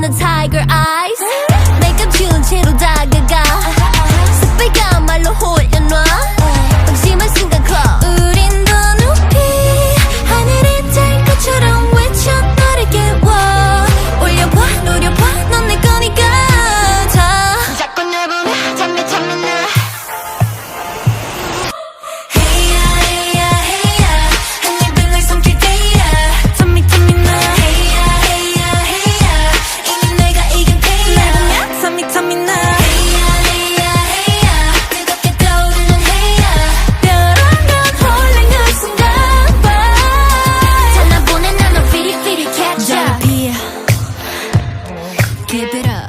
the tiger eye. Keep it up.